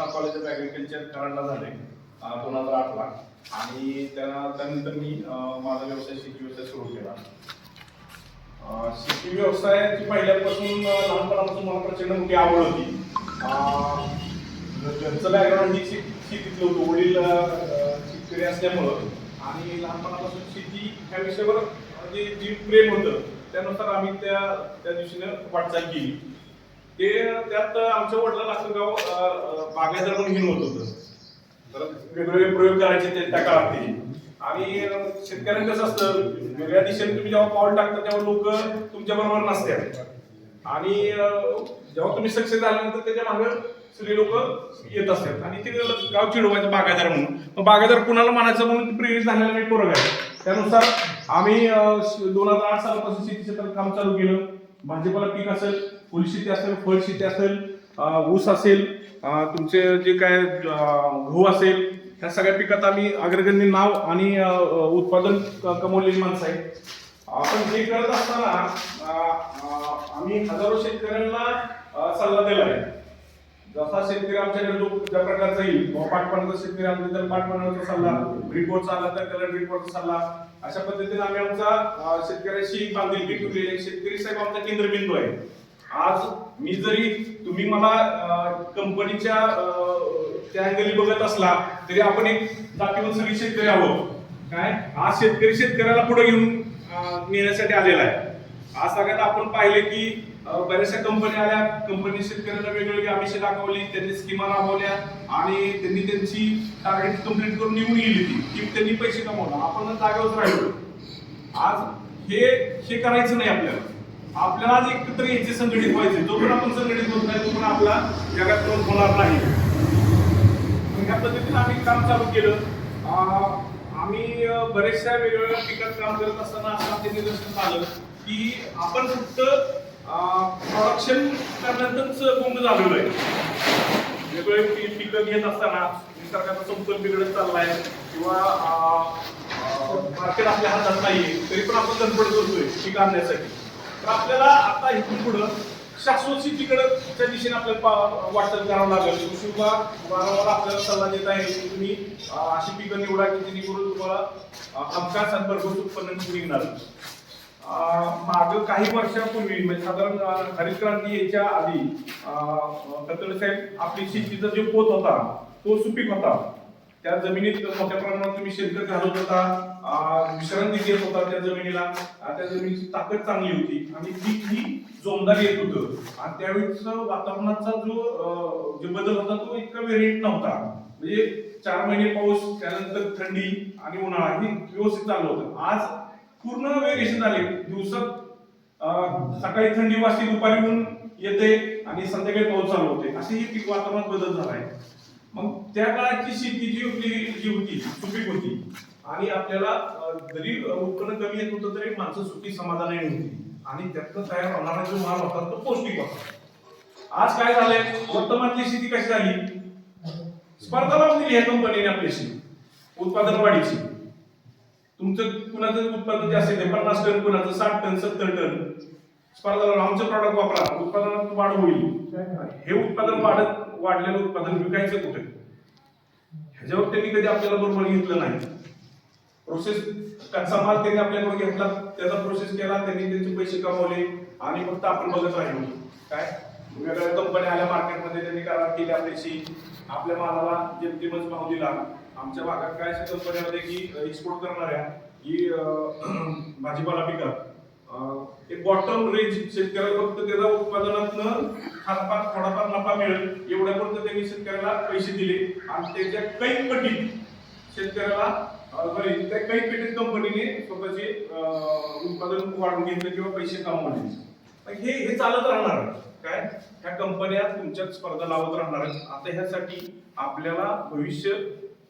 Krishna college of agriculture कराडला झाले दोन हजार आठला. आणि त्यानंतर मी माझा व्यवसाय शेती व्यवसाय सुरू केला. शेती व्यवसायाची पहिल्यापासून लहानपणापासून मला प्रचंड मोठी आवड होती. घरचं बॅकग्राऊंड ही शेतीतलं होतं वडील शेतकरी असल्यामुळं. आणि लहानपणापासून शेती ह्या विषयावर जे जी प्रेम होतं त्यानुसार आम्ही त्या त्या दिवशीनं वाटचाल केली. ते त्यात आमच्या वडिलांना असं गाव बागायदार पण बागायतदार म्हणून होत होतं. तर वेगवेगळे प्रयोग करायचे ते त्या काळात आणि शेतकऱ्यांनी शेतकऱ्यांना कसं असतं वेगळ्या दिशेने तुम्ही जेव्हा पाऊल टाकता तेव्हा लोक तुमच्या बरोबर नसतात. आणि जेव्हा तुम्ही सक्सेस झाल्यानंतर त्याच्यामागे सगळे लोक येत असतात. आणि ते गाव चिडवायचं बागायदार म्हणून. मग बागायदार कुणाला म्हणायचं म्हणून प्रेरित झालेला मी पोरग आहे त्यानुसार आम्ही दोन हजार आठ सालापासून शेती क्षेत्रात काम चालू केलं. भाजीपाला पीक असेल फुलशेती असेल फळशेती असेल ऊस असेल तुमचे जे काय गहू असेल ह्या सगळ्या पिकात आम्ही अग्रगण्य नाव आणि उत्पादन क- कमवलेली माणसं आहेत. आपण हे करत असताना आम्ही हजारो शेतकऱ्यांना सल्ला दिला आहे. जसा शेतकरी आमच्याकडे जो ज्या प्रकारचा येईल पाठपणाचा शेतकरी आमच्या तर पाठपणाचा सल्ला रिपोर्टचा आला तर त्याला रिपोर्टचा सल्ला. अशा पद्धतीने आम्ही आमचा शेतकऱ्याशी बांधिलकी ठेवलेली शेतकरी साहेब आमचा केंद्रबिंदू आहे. आज मी जरी तुम्ही मला कंपनीच्या त्या अँगली बघत असला तरी आपण एक जातीवर सगळी शेतकरी आहोत. काय? आज शेतकरी शेतकऱ्याला पुढे घेऊन नेण्यासाठी आलेला आहे. आज सगळ्यात आपण पाहिले की बऱ्याचशा कंपन्या आल्या. कंपनी शेतकऱ्यांना वेगवेगळी आमिषे दाखवली त्यांनी स्कीमा राबवल्या आणि त्यांनी त्यांची टार्गेट कंप्लीट करून निघून गेली ती. की त्यांनी पैसे कमावला. आपण जागेवर राहिलो. आज हे हे करायचं नाही आपल्याला. आपल्याला आज एकत्र यायचे संघटित व्हायचे. पण आपण संघटित होत नाही तोपर्यंत आपला जगात कोण होणार नाही. या ह्या पद्धतीने आम्ही काम चालू केलं. अं, आम्ही बऱ्याचशा बरेचशा वेगवेगळ्या पिकात काम करत असताना असं आमच्या निदर्शनास आलं की आपण फक्त प्रोडक्शन करण्यातच गुंग झालेलो आहे. वेगवेगळे पिकं घेत असताना निसर्गाचा समतोल बिघडत चाललाय किंवा मार्केट आपल्या हातात नाहीये तरी पण आपण धडपड करतोय पीक आणण्यासाठी. तर आपल्याला आता इथून पुढं शाश्वत शेतीकडे दिशेने आपल्याला पा- वाटचाल करावं लागेल. कृषी विभाग वारंवार आपल्याला सल्ला देत आहे की तुम्ही अशी पिकं निवडा की जेणेकरून तुम्हाला अं, हमखास आणि उत्पन्न मिळणार मागं काही वर्षापूर्वी म्हणजे साधारण हरित क्रांती याच्या आधी कतल साहेब आपली शेतीचा जो पोत होता तो सुपीक होता. त्या जमिनीत मोठ्या प्रमाणात तुम्ही शेणखत घालत होता विश्रांती घेत होता त्या जमिनीला. त्या जमिनीची ताकद चांगली होती. आणि पीक ही जोमदार येत होतं. आणि त्यावेळेस वातावरणाचा जो जो बदल होता तो इतका वेरिएंट नव्हता. म्हणजे चार महिने पाऊस त्यानंतर थंडी आणि उन्हाळा हे व्यवस्थित चालू होतं. आज पूर्ण वेरिएशन झाले दिवसात सकाळी थंडी वाजते दुपारी ऊन येते आणि संध्याकाळी पाऊस चालू होते. असे हे पीक वातावरणात बदल झालाय. आहे त्या काळाची शेती जी होती जी होती सुपीक होती. आणि आपल्याला जरी उत्पन्न कमी येत होतं तरी माणसं सुखी समाधानी होती. आणि त्यातनं तयार होणारा जो माल होता तो पौष्टिक होता. आज काय झालंय? वर्तमानची शेती कशी झाली? स्पर्धा लावून दिली ह्या कंपनीने आपल्याशी. उत्पादन वाढीची. तुमचं कुणाचं उत्पादन जे असेल पन्नास टन कुणाचं साठ टन सत्तर टन. स्पर्धा लावून आमचं प्रॉडक्ट वापरा. उत्पादनात वाढ होईल. हे उत्पादन वाढत वाढलेलं उत्पादन विकायचं कुठे? जेव्हा त्यांनी कधी आपल्याला बरोबर घेतलं नाही प्रोसेस कच्चा माल त्यांनी आपल्याकडून घेतला त्याचा प्रोसेस केला त्यांनी त्यांचे पैसे कमवले आणि फक्त आपण बघत राहिलो. काय? वेगवेगळ्या कंपन्या आल्या मार्केटमध्ये त्यांनी करार केले आपल्याशी. आपल्या मालाला जेमतेमच भाव दिला. आमच्या भागात काय अशा कंपन्यामध्ये की एक्सपोर्ट करणाऱ्या की भाजीपाला पिकात ते एक बॉटम रेंज शेतकऱ्याला फक्त त्याचा उत्पादनातनं हातपात थोडाफार नफा मिळेल एवढ्यापर्यंत त्यांनी शेतकऱ्याला पैसे दिले. आणि त्याच्या काही पटीत शेतकऱ्याला सॉरी त्या काही पेटीत कंपनीने स्वतःचे उत्पादन वाढवून घेतलं किंवा पैसे कमवले हे हे चालत राहणार काय? ह्या कंपन्या तुमच्यात स्पर्धा लावत राहणार आहेत. आता ह्यासाठी आपल्याला भविष्य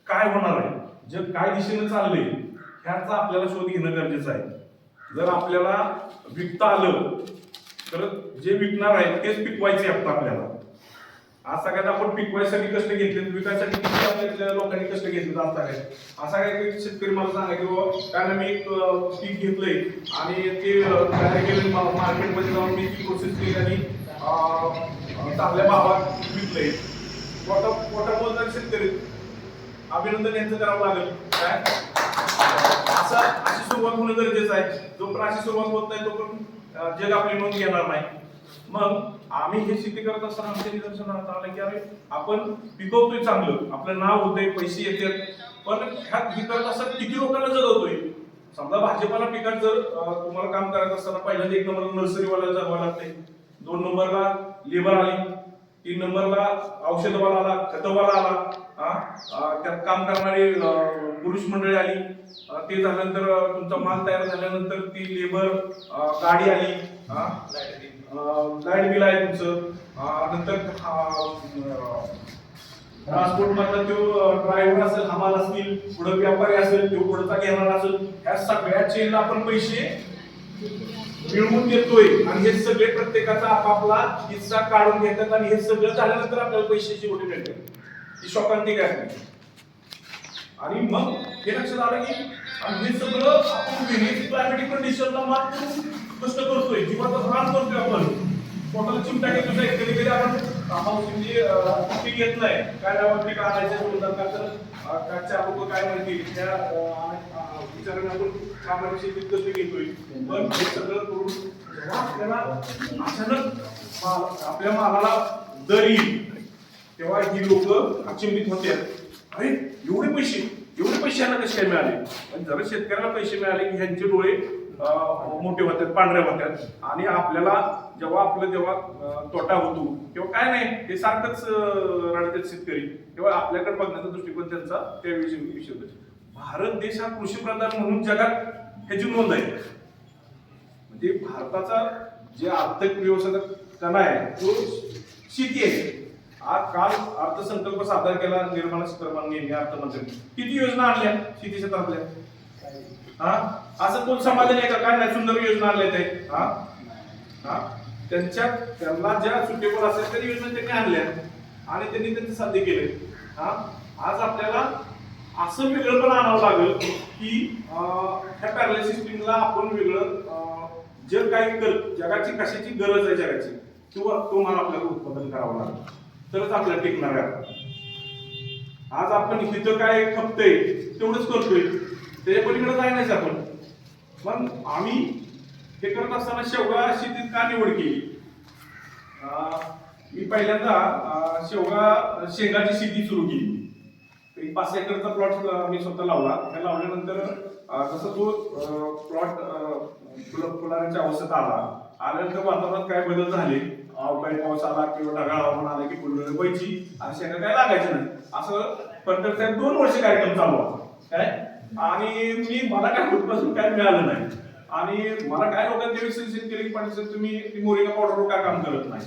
काय होणार आहे? जग काय दिशेने चाललंय? ह्याचा आपल्याला शोध घेणं गरजेचं आहे. जर आपल्याला विकता आलं तर जे विकणार आहे तेच पिकवायचे आहेत आता आपल्याला. आज सगळ्यात आपण पिकवायसाठी कष्ट घेतले विकायसाठी किती आपल्या लोकांनी कष्ट घेतले आज आहे असा काय शेतकरी मला सांगा की बाबा कारण मी एक पीक घेतलंय आणि ते तयार केलं मार्केटमध्ये जाऊन मी ती प्रोसेस केली आणि चांगल्या भावात विकलंय. पोटा पोटा शेतकरी अभिनंदन यांचं करावं लागेल. काय? असं अशी सुरुवात होणं गरजेचं आहे. जोपर्यंत अशी सुरुवात होत नाही तोपर्यंत जग आपली नोंद घेणार नाही. मग आम्ही हे शेती करत असताना आमच्या निदर्शनात आलं की अरे आपण पिकवतोय चांगलं. आपलं नाव होतंय पैसे येतात. पण ह्या हे करत असताना किती लोकांना जगवतोय. समजा भाजपाला पिकात जर तुम्हाला काम करत असताना पहिल्यांदा एक नंबर नर्सरीवाला जगवा लागते दोन नंबरला लेबर आली. तीन नंबरला औषधवाला आला खतवाला आला. हा त्यात काम करणारी पुरुष मंडळी आली. ते झाल्यानंतर तुमचा माल तयार झाल्यानंतर ती लेबर गाडी आली. हा लाइट बिल आहे तुमचं. नंतर ट्रान्सपोर्ट मधला तो ड्रायव्हर असेल हमाल असतील पुढे व्यापारी असेल तो पुढचा घेणार असेल ह्या सगळ्या चेनला आपण पैसे मिळवून देतोय. आणि हे सगळे प्रत्येकाचा आपापला हिस्सा काढून घेतात. आणि हे सगळं झाल्यानंतर आपल्याला पैशाची ओढी मिळते ही शोकांतिक आहे. आणि मग हे लक्षात आलं की आणि हे सगळं आपण वेगळी क्लायमेटिक कंडिशनला मात करून कष्ट करतोय जीवाचा त्रास करतोय आपण. पोटाला चिमटा घेतो नाही कधी कधी आपण आम्हाला म्हणजे पीक घेत नाही. काय नाव काय आणायचं बोलतात का तर अं, लोक काय म्हणतील त्या विचाराने आपण कामाची शेतीत कसं घेतोय. पण हे सगळं करून जेव्हा आपल्याला अचानक आपल्या मालाला दर येईल तेव्हा ही लोक अचिंबित होते अरे पैसे. एवढे पैसे यांना कसे काय मिळाले? पण जरा शेतकऱ्याला पैसे मिळाले की ह्यांचे डोळे मोठे होतात पांढरे होतात. आणि आपल्याला जेव्हा आपलं जेव्हा तोटा होतो तेव्हा काय नाही हे सारखंच अं, रडतात शेतकरी. तेव्हा आपल्याकडे बघण्याचा दृष्टिकोन त्यांचा त्याविषयी विषय भारत देश हा कृषी प्रधान म्हणून जगात ह्याची नोंद आहे. म्हणजे भारताचा जे आर्थिक व्यवस्थेचा कणा आहे तो शेती आहे. आज काल अर्थसंकल्प सादर केला निर्मला सीतारामन यांनी अर्थमंत्री किती योजना आणल्या? शेती क्षेत्रातल्या. हा? असं कोण समाधान आहे का? काय नाही सुंदर योजना आणल्या ते. हा? हा? त्यांच्या त्यांना ज्या सुटेबल असेल त्या योजना त्यांनी आणल्या. आणि त्यांनी त्यांचे साध्य केले. हा? आज आपल्याला असं वेगळं पण आणावं लागेल की ह्या पॅरल सिस्टीमला आपण वेगळं जर जग काय कर जगाची कशाची गरज आहे जगाची किंवा तो माल आपल्याला उत्पादन करावं लागेल. तरच आपलं टिकणार आहे. आज आपण इथं काय खपतंय तेवढंच करतोय. त्याच्या पलीकडे जायनाच आपण. पण आम्ही हे करत असताना शेवगा शेतीत का निवड केली? मी पहिल्यांदा शेवगा शेंगाची शेती सुरू केली. एक पाच एकरचा प्लॉट मी स्वतः लावला. त्या लावल्यानंतर जसं तो प्लॉट फुलांच्या अवस्थेत आला आल्यानंतर वातावरणात काय बदल झाले? अवकाळी पाऊस आला किंवा ढगाळ हवामान आलं की फुलवेळ व्हायची. आणि शेंगा काय लागायचं नाही. असं पंतर साहेब दोन वर्ष कार्यक्रम चालू होता. काय? आणि मी मला काय कुठपासून काय मिळालं नाही. आणि मला काय लोकांनी केलं की पाहिजे सर तुम्ही ती मोरिका पावडरवर काय काम करत नाही?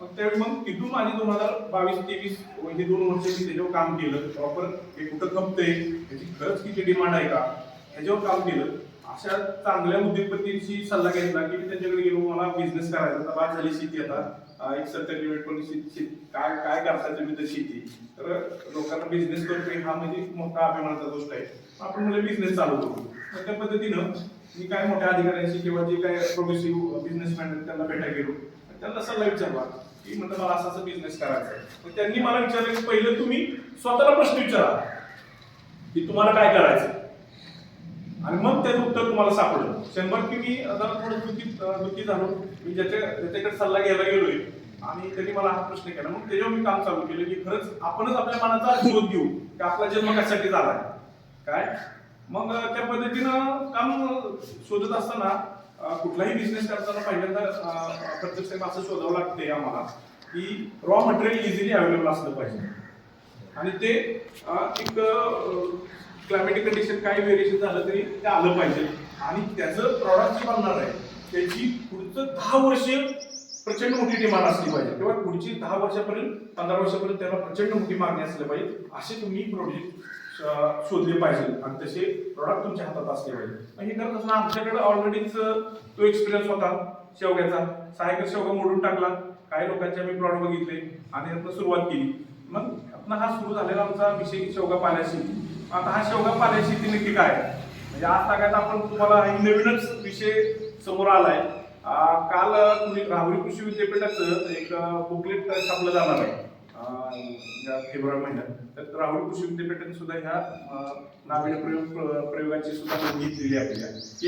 मग त्यावेळी मग तिथून माझी दोन हजार बावीस तेवीस हे दोन वर्ष मी त्याच्यावर काम केलं. प्रॉपर हे कुठं खपतंय? त्याची खरंच किती डिमांड आहे का? ह्याच्यावर काम केलं. अशा चांगल्या उद्योगपतींशी सल्ला घेतला की मी त्यांच्याकडे गेलो मला बिझनेस करायचा आता बाद झाली शेती आता. एक सत्तर पण शेती काय काय करता तुम्ही तर शेती? तर लोकांना बिझनेस करतोय हा म्हणजे मोठा अभिमानाचा गोष्ट आहे. आपण म्हणजे बिझनेस चालू करू. तर त्या पद्धतीनं मी काय मोठ्या अधिकाऱ्यांशी किंवा जे काय प्रोग्रेसिव्ह बिझनेसमॅन त्यांना भेटायला गेलो. त्यांना सल्ला विचारला की म्हणलं मला असं असं बिझनेस करायचा आहे त्यांनी मला विचारलं की पहिलं तुम्ही स्वतःला प्रश्न विचारा की तुम्हाला काय करायचं आणि मग त्याचं उत्तर तुम्हाला सापडलं. शंभर की मी आता थोडं दुःखी दुःखी झालो. मी ज्याच्या ज्याच्याकडे सल्ला घ्यायला गेलोय आणि त्यांनी मला हा प्रश्न केला. मग त्याच्यावर मी काम चालू केलं की खरंच आपणच आपल्या मनाचा शोध घेऊ की आपला जन्म कशासाठी झाला काय? मग त्या पद्धतीनं काम शोधत असताना कुठलाही बिझनेस करताना पहिल्यांदा प्रत्यक्ष असं शोधावं लागते आम्हाला की रॉ मटेरियल इझिली अवेलेबल असलं पाहिजे. आणि ते एक क्लायमेटिक कंडिशन काही व्हेरिएशन झालं तरी ते आलं पाहिजे. आणि त्याचं प्रॉडक्ट जे बनणार आहे त्याची पुढचं दहा वर्ष प्रचंड मोठी डिमांड असली पाहिजे. किंवा पुढची दहा वर्षापर्यंत पंधरा वर्षापर्यंत त्याला प्रचंड मोठी मागणी असली पाहिजे. असे तुम्ही प्रोजेक्ट शोधले पाहिजे. आणि तसे प्रॉडक्ट तुमच्या हातात असले पाहिजे. हे करत असताना आमच्याकडे ऑलरेडीच तो एक्सपिरियन्स होता शेवग्याचा. सहाय्यक शेवगा मोडून टाकला. काही लोकांचे आम्ही प्रॉडक्ट बघितले. आणि त्यातनं सुरुवात केली. मग आपण हा सुरू झालेला आमचा विषय शेवगा पाण्याशी. आता हा शेवगा पाल्याशी ती नक्की काय? म्हणजे आज सांगायचं आपण तुम्हाला एक नवीनच विषय समोर आलाय. काल तुम्ही राहुरी कृषी विद्यापीठाचं एक बुकलेट छापलं जाणार आहे. या फेब्रुवारी महिन्यात. तर राहुल कृषी विद्यापीठाने सुद्धा ह्या अं, नाविन्य प्रयोग प्रयोगाची सुद्धा नोंद घेतलेली आहे.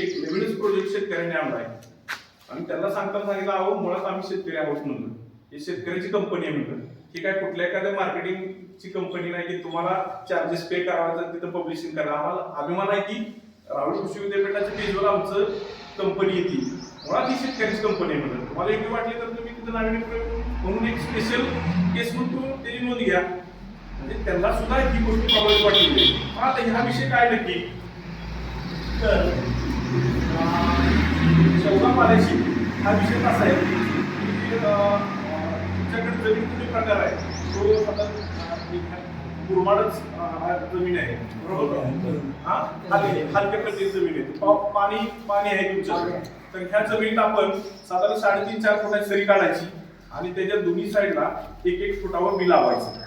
एक नवीनच प्रोजेक्ट शेतकऱ्यांनी आणला आहे आणि त्यांना सांगताना सांगितलं अहो मुळात आम्ही शेतकरी आहोत म्हणून. हे शेतकऱ्याची कंपनी आहे म्हणून. ही काय कुठल्या एखाद्या ची कंपनी नाही की तुम्हाला चार्जेस पे करावा तिथं पब्लिशिंग करा. आम्हाला अभिमान आहे की राहुल कृषी विद्यापीठाच्या पेजवर आमचं कंपनी येते. मुळात ही शेतकऱ्याची कंपनी आहे तुम्हाला योग्य वाटली तर तुम्ही तिथं नागरिक म्हणून एक स्पेशल केस म्हणून तुम्ही त्याची नोंद घ्या. म्हणजे त्यांना सुद्धा ही गोष्ट प्रभावित वाटली आता ह्या विषय काय नक्की? तर शेवगा पाल्याची हा विषय कसा आहे? की तुमच्याकडे जमीन कुठे प्रकार आहे? तो आता मुरमाडच हा जमीन आहे. बरोबर हा? हलके हलक्या प्रकारची जमीन आहे. पाणी पाणी आहे तुमच्याकडे. तर ह्या जमिनीत आपण साधारण साडेतीन चार फुटाची सरी काढायची आणि त्याच्या दोन्ही साईडला एक एक फुटावर बी लावायचं.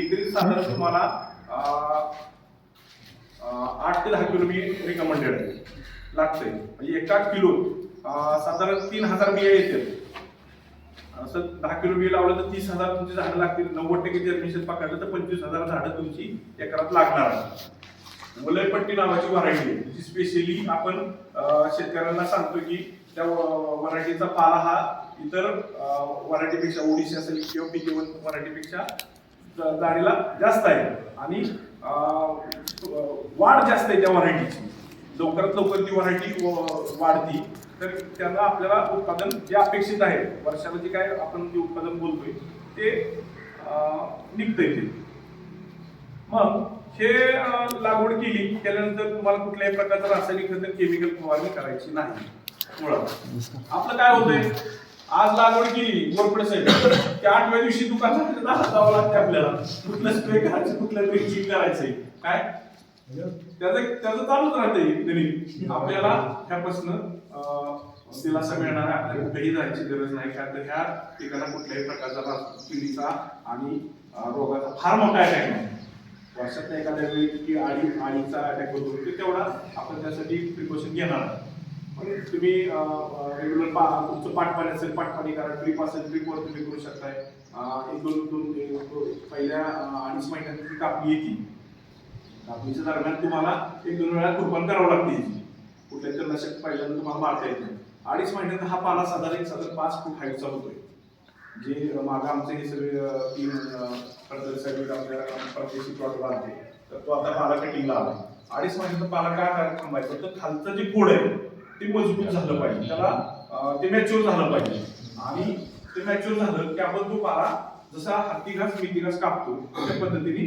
एकरी साधारण तुम्हाला आठ ते दहा किलो बी रिकमेंडेड आहे. लागतंय. म्हणजे एका किलो साधारण तीन हजार बिया येते असं दहा किलो बी लावलं तर तीस हजार तुमची झाडं लागतील. नव्वद टक्के जर्मिनेशन पकडलं तर पंचवीस हजार झाडं तुमची एकरात लागणार आहे वलयपट्टी नावाची व्हरायटी आहे. जी स्पेशली आपण शेतकऱ्यांना सांगतो की त्या व्हरायटीचा पाला हा इतर व्हरायटीपेक्षा ओडिशी असेल किंवा पीके वन व्हरायटीपेक्षा जाडीला जास्त आहे. आणि वाढ जास्त आहे त्या व्हरायटीची. लवकरात लवकर ती व्हरायटी वाढती. तर त्यांना आपल्याला उत्पादन जे अपेक्षित आहे वर्षाला जे काय आपण जे उत्पादन बोलतोय ते निघतंय ते. मग हे लागवड केली केल्यानंतर तुम्हाला कुठल्याही प्रकारचं रासायनिक खत केमिकल फवारणी करायची नाही मुळात. आपलं काय होतंय? आज लागवड केली गोरपडे साहेब. त्या आठव्या दिवशी दुकान जावं लागते आपल्याला. कुठलं स्प्रे करायचं कुठलं ड्रिंचिंग करायचंय. काय? त्याचं त्याचं चालूच राहते आपल्याला ह्यापासून अं, दिलासा मिळणार आहे. आपल्याला कुठेही जायची गरज नाही. कारण तर ह्या पिकाला कुठल्याही प्रकारचा रास- किडीचा आणि रोगाचा फार मोठा अटॅक नाही वर्षात एखाद्या वेळी की आळी आळीचा अटॅक होतो. की तेवढा आपण त्यासाठी प्रिकॉशन घेणार पण तुम्ही रेग्युलर पा तुमचं पाठपाणी असेल पाठपाणी करा. ट्रिप असेल ट्रिपवर तुम्ही करू शकताय. एक दोन दोन पहिल्या अडीच महिन्यात ती कापणी येते. कापणीच्या दरम्यान तुम्हाला एक दोन वेळा कुर्बान करावं लागते. याची. तर तणनाशक पहिल्यांदा तुम्हाला मारता येत नाही. अडीच महिन्यात हा पाला साधारण एक साधारण पाच फूट हाईटचा होतोय. जे मागं आमचे हे सगळे तीन फर्टिलायझर आपल्याला प्रत्येकी प्लॉट बांधते तर तो आता पाला कटिंगला आला अडीच महिन्यात पाला का काय थांबायचं? तर खालचं जे खोड आहे ते मजबूत झालं पाहिजे. त्याला ते मॅच्युअर झालं पाहिजे. आणि ते मॅच्युअर झालं की आपण तो पाला जसा हत्ती मितीघास कापतो त्या पद्धतीने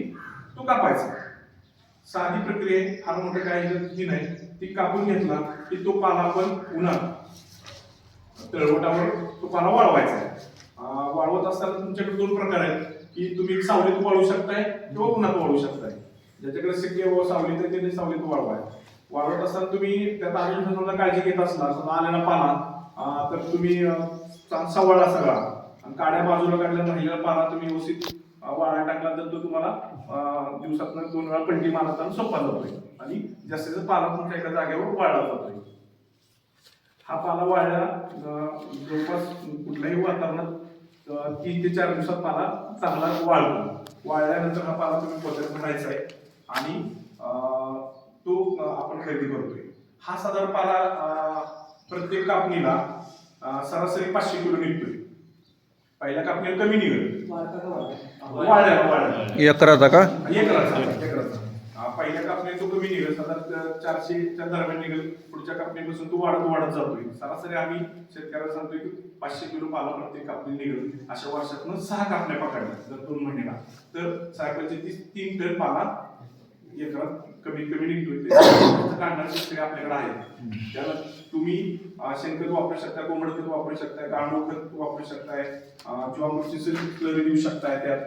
तो कापायचा. साधी प्रक्रिया आहे. फार मोठं काय ही नाही. ती कापून घेतला की तो पाला आपण उन्हात तळवटावर तो पाला वाळवायचा आहे. वाळवत असताना तुमच्याकडे दोन प्रकार आहेत. की तुम्ही सावलीत वाळू शकताय किंवा उन्हात वाळू शकताय. ज्याच्याकडे शक्य व सावलीत आहे त्याने सावलीत वाळवाय. वाळवत असताना तुम्ही त्यात अजून समजा काळजी घेत असला समजा आलेला पाला तर तुम्ही सवाळा सगळा. आणि काड्या बाजूला काढल्या राहिलेला पाला तुम्ही व्यवस्थित वाळा टाकला तर तो तुम्हाला दिवसात दोन वेळा पलटी मारताना सोपा जातोय. आणि जास्तीत जास्त पाला तुमच्या एका जागेवर वाळला जातोय. हा पाला वाळला जवळपास कुठल्याही वातावरणात तीन ते चार दिवसात पाला चांगला वाळतो. वाळल्यानंतर हा पाला तुम्ही पोत्यात भरायचा आहे. आणि तो आपण खरेदी करतोय. हा साधारण पाला प्रत्येक कापणीला सरासरी पाचशे किलो निघतोय. पहिल्या कापणीला कमी निघेल एकराचा का? एकराचा एकराचा. हा, पहिल्या कापणीत तो कमी निघेल. साधारण चारशेच्या दरम्यान निघेल. पुढच्या कापणीपासून तो वाढत वाढत जातोय. सरासरी आम्ही शेतकऱ्याला सांगतोय की पाचशे किलो पाला प्रत्येक कापणी निघेल. अशा वर्षातून सहा कापण्या पकडल्या जर दोन महिन्याला. तर सायकलचे तीस तीन टन पाला एकरात कमीत कमी निघतोय काढणारे शेतकरी आपल्याकडे आहेत. त्याला तुम्ही शेणखत वापरू शकता कोंबड खत वापरू शकताय गांडूळ खत वापरू शकताय किंवा ज्वामूरची देऊ शकताय त्यात.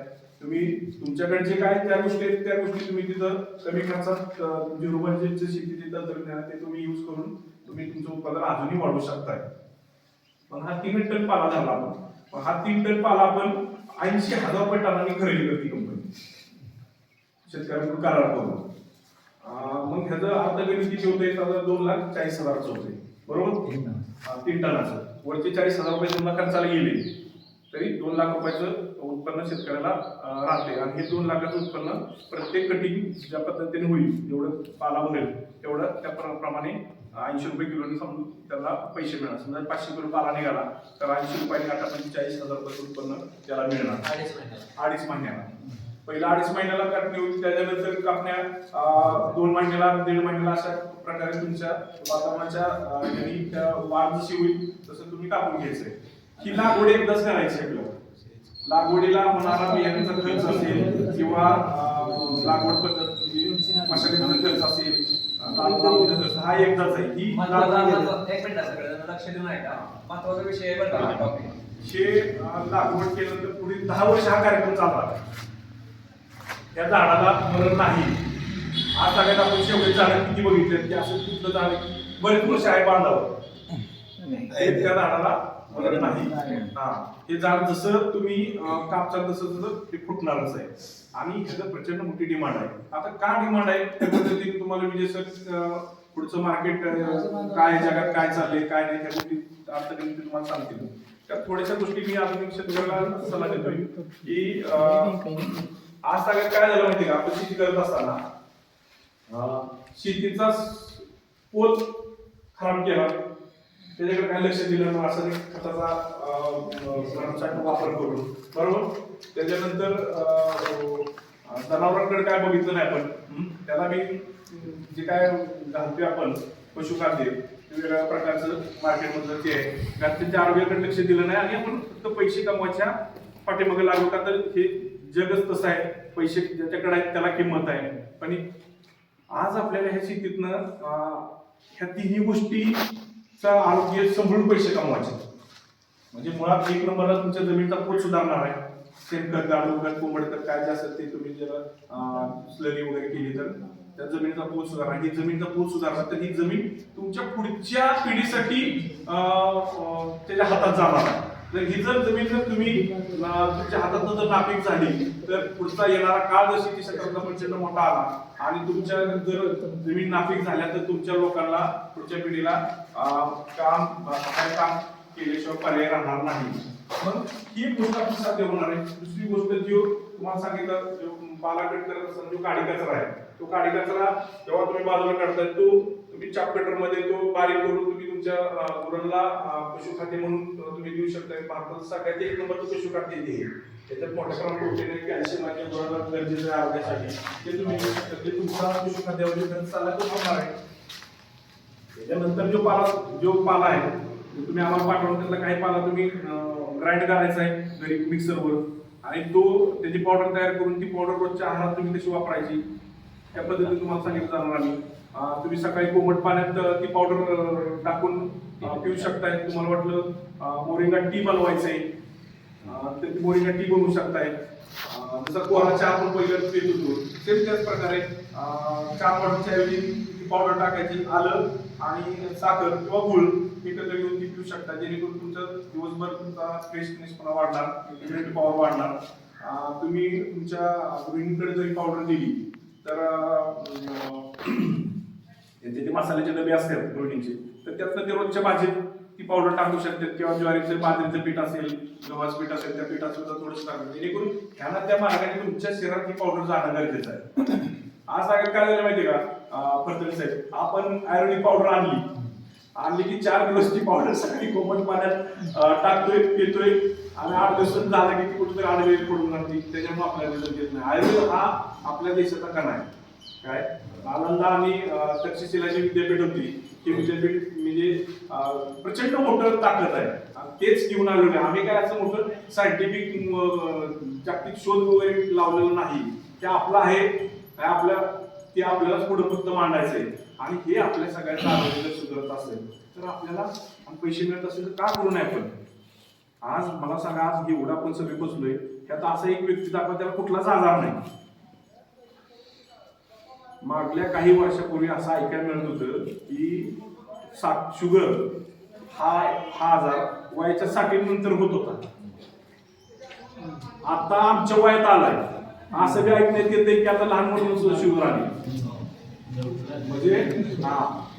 तुम्ही तुमच्याकडे जे काय त्या गोष्टी आहेत त्या गोष्टी तुम्ही तिथं कमी खर्चात अं, म्हणजे शेती बजेटचं तंत्रज्ञान ते तुम्ही यूज करून तुम्ही तुमचं उत्पादन अजूनही वाढवू शकताय. पण हा तीन टन पाला झाला आपण. पण हा तीन टन पाला आपण ऐंशी हजार रुपये टनाने खरेदी करते कंपनी शेतकऱ्यांकडून करार करून. मग ह्याचं अर्थगणित किती होते? साधारण दोन लाख चाळीस हजारचं होते. बरोबर? तीन टनाचं. वरचे चाळीस हजार रुपये तुम्हाला खर्चाला गेले. तरी दोन लाख रुपयाचं उत्पन्न शेतकऱ्याला राहते. आणि हे दोन लाखाचं उत्पन्न प्रत्येक कटिंग ज्या पद्धतीने होईल जेवढं पाला भरेल तेवढं त्या प्र- प्रमाणे ऐंशी रुपये किलोने समजून त्याला पैसे मिळणार. समजा पाचशे किलो पाला निघाला तर ऐंशी रुपयाने आता पंचेचाळीस हजार रुपये उत्पन्न त्याला मिळणार. अडीच महिन्याला. अडीच महिन्याला. पहिला अडीच महिन्याला कापणी होईल त्याच्यानंतर कापण्या दोन महिन्याला दीड महिन्याला अशा प्रकारे तुमच्या वातावरणाच्या वाढ जशी होईल तसं तुम्ही कापून घ्यायचंय. ही लागवड एकदाच करायची आपल्याला. लागवडीला होणारा बियाण्याचा खर्च असेल किंवा लागवड पद्धत म्हणजे मशागतीचा खर्च असेल हा एकदाच आहे. ही लक्ष देऊन ऐका. महत्त्वाचा विषय बरं का. लागवड केल्यानंतर पुढील दहा वर्ष हा कार्यक्रम चालला त्या झाडाला मरण नाही. आज सगळ्यात आपण शेवटी झाडं किती बघितले की असं कुठलं झाड आहे? की बरेच वर्ष आहे बांधावं त्या झाडाला मरण नाही. हा. हे झाड जसं तुम्ही कापचाल तसं तसं ते फुटणारच आहे. आणि ह्याचं प्रचंड मोठी डिमांड आहे. आता का डिमांड आहे? त्या पद्धतीने तुम्हाला विजय सर पुढचं मार्केट काय जगात काय चाललंय काय नाही त्या गोष्टी अर्थगणित तुम्हाला सांगतील. त्या थोड्याशा गोष्टी मी अजून शेतकऱ्याला सल्ला देतोय. की आज सगळ्यात काय झालं माहिती का? आपण शेती करत असताना शेतीचा पोत खराब केला. त्याच्याकडे काय लक्ष दिलं नाही. असं खताचा वापर करून. बरोबर? त्याच्यानंतर जनावरांकडे काय बघितलं नाही आपण. त्याला मी जे काय घालतोय आपण पशुखाद्य वेगवेगळ्या प्रकारचं मार्केटमधलं ते आहे. त्यात त्यांच्या आरोग्याकडे लक्ष दिलं नाही आणि आपण फक्त पैसे कमवायच्या पाठीमागे लागू का तर हे जगच तसं आहे. पैसे ज्याच्याकडे आहेत त्याला किंमत आहे. पण आज आपल्याला ह्या शेतीतनं ह्या तिन्ही गोष्टीचा आरोग्य सांभाळून पैसे कमवायचे. म्हणजे मुळात एक नंबरला तुमच्या जमिनीचा पोत सुधारणार आहे. शेणखत गाडूखत कोंबडखत काय जे असेल ते तुम्ही जर स्लरी वगैरे केली तर त्या जमिनीचा पोत सुधारणार ही जमिनीचा पोत सुधारणार तर ही जमीन तुमच्या पुढच्या पिढीसाठी त्याच्या हातात जाणार आहे. तर ही जर जमीन जर तुम्ही तुमच्या हातात जर नापीक झाली तर पुढचा येणारा काळ जशी ती क्षेत्राचा प्रचंड मोठा आला आणि तुमच्या जर जमीन नापीक झाल्या तर तुमच्या लोकांना पुढच्या पिढीला काम काम केल्याशिवाय पर्याय राहणार नाही. मग ही गोष्ट आपली साध्य होणार आहे. दुसरी गोष्ट जो हो तुम्हाला सांगितलं जो पालाकट करत असताना जो काडी कचरा आहे. तो काडी कचरा जेव्हा तुम्ही बाजूला काढताय तो तुम्ही चाप कटरमध्ये तो बारीक करून तुम्ही तुमच्या गुरांना पशुखाद्य म्हणून तुम्ही देऊ शकता भारतात सगळ्यात एक नंबर पशुखाद्य ते. त्याच्यात मोठ्या प्रमाणात प्रोटीन आहे कॅल्शियम आहे गुरांना गरजेचं आहे आरोग्यासाठी. ते तुम्ही देऊ शकता. ते तुमचा पशुखाद्यावर म्हणजे खर्च चालला तो होणार आहे त्याच्यानंतर जो पाला जो पाला आहे तुम्ही आम्हाला पाठवून त्यातला काही पाला तुम्ही ग्राइंड करायचा आहे घरी मिक्सरवर आणि तो त्याची पावडर तयार करून ती पावडर रोजच्या आहारात तुम्ही कशी वापरायची त्या पद्धतीने तुम्हाला सांगितलं जाणार आम्ही तुम्ही सकाळी कोमट पाण्यात ती पावडर टाकून पिऊ शकताय. तुम्हाला वाटलं मोरिंगा टी बनवायचंय. तर ती मोरिंगा टी बनवू शकताय. जसं कोरा चहा आपण पहिलं पित होतो सेम त्याच प्रकारे चहा पावडरच्या ऐवजी ती पावडर टाकायची आलं आणि साखर किंवा गुळ एकत्र घेऊन ती पिऊ शकता. जेणेकरून तुमचं दिवसभर तुमचा फ्रेशनेसपणा वाढणार इम्युनिटी पॉवर वाढणार. तुम्ही तुमच्या गृहिणीकडे जरी पावडर दिली तर त्यांचे ते मसाल्याचे डबे असतात गृहिणीचे तर त्यातनं ते रोजच्या भाजीत ती पावडर टाकू शकतात किंवा ज्वारीचं बाजरीचं पीठ असेल गव्हाचं पीठ असेल त्या पीठात सुद्धा थोडंसं टाकतात जेणेकरून ह्याला त्या मार्गाने तुमच्या शरीरात ही पावडर जाणं गरजेचं आहे. आज काय झालं माहितीये का? अं, साहेब आपण आयुर्वेदिक पावडर आणली. आणली की चार दिवस ती पावडर सकाळी कोमट पाण्यात टाकतोय पितोय आणि आठ दिवस झालं की ती कुठेतरी आयुर्वेद पडून राहते त्याच्यामुळे आपल्याला रिझल्ट येत नाही. आयुर्वेद हा आपल्या देशाचा कणा आहे. काय? नालंदा आणि तक्षशिलाची विद्यापीठ होती ही विद्यापीठ म्हणजे प्रचंड मोठं ताकद आहे. आणि तेच घेऊन आलेलो आहे. आम्ही काय असं मोठं सायंटिफिक जागतिक शोध वगैरे लावलेलं नाही. ते आपलं आहे काय आपल्या ते आपल्याला पुढं फक्त मांडायचं आहे आणि हे आपल्या सगळ्यांचा आरोग्य सुधारत असेल तर आपल्याला पैसे मिळत असेल तर का करू नये आपण? आज मला सांगा आज एवढा आपण सगळे बसलोय त्यात असा एक व्यक्ती दाखवा त्याला कुठलाच आजार नाही. मागल्या काही वर्षापूर्वी असं ऐकायला मिळत होतं की सा शुगर हा हा आजार वयाच्या साठी नंतर होत होता. आता आमच्या वयात आलाय. असं बी ऐकण्यात येते की आता लहान मुलं सुद्धा शुगर आली. म्हणजे हा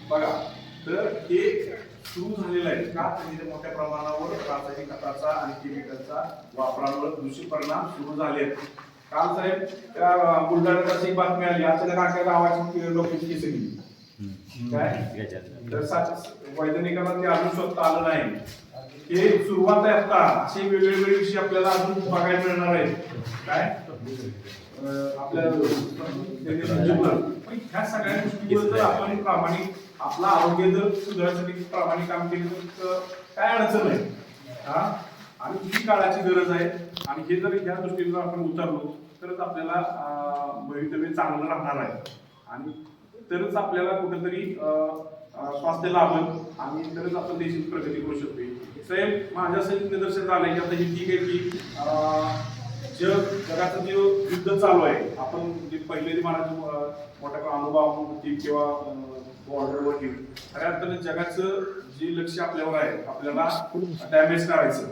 बघा. तर हे सुरू झालेलं आहे का? तर मोठ्या प्रमाणावर रासायनिक खताचा आणि केमिकलचा वापरामुळे दूषित परिणाम सुरू झाले आहेत. काल साहेब त्या बुलढाण्यात एक बातमी आली. अचानक आख्या गावाची लोकांची केस गेली काय? तर वैज्ञानिकांना ते अजून स्वतः आलं नाही. हे सुरुवात आहे आता. असे वेगवेगळे विषय आपल्याला अजून बघायला मिळणार आहेत. काय? ह्या सगळ्या गोष्टीवर जर आपण प्रामाणिक आपलं आरोग्य जर सुधारण्यासाठी प्रामाणिक काम केलं तर काय अडचण नाही हा? आणि ही काळाची गरज आहे? आणि हे जर ह्या दृष्टीने जर आपण उतरलो तरच आपल्याला भवितव्य चांगलं राहणार आहे. आणि तरच आपल्याला कुठेतरी स्वास्थ्य लाभल आणि तरच आपण देशाची प्रगती करू शकतो साहेब माझ्या सहित निदर्शनात आलं की आता हे ठीक आहे की जग जगाचं जे युद्ध चालू आहे आपण जे पहिले जे म्हणायचो अनुभव मोठ्या किंवा किंवा बॉर्डरवरती खऱ्या अर्थाने जगाचं जे लक्ष आपल्यावर आहे आपल्याला डॅमेज करायचं.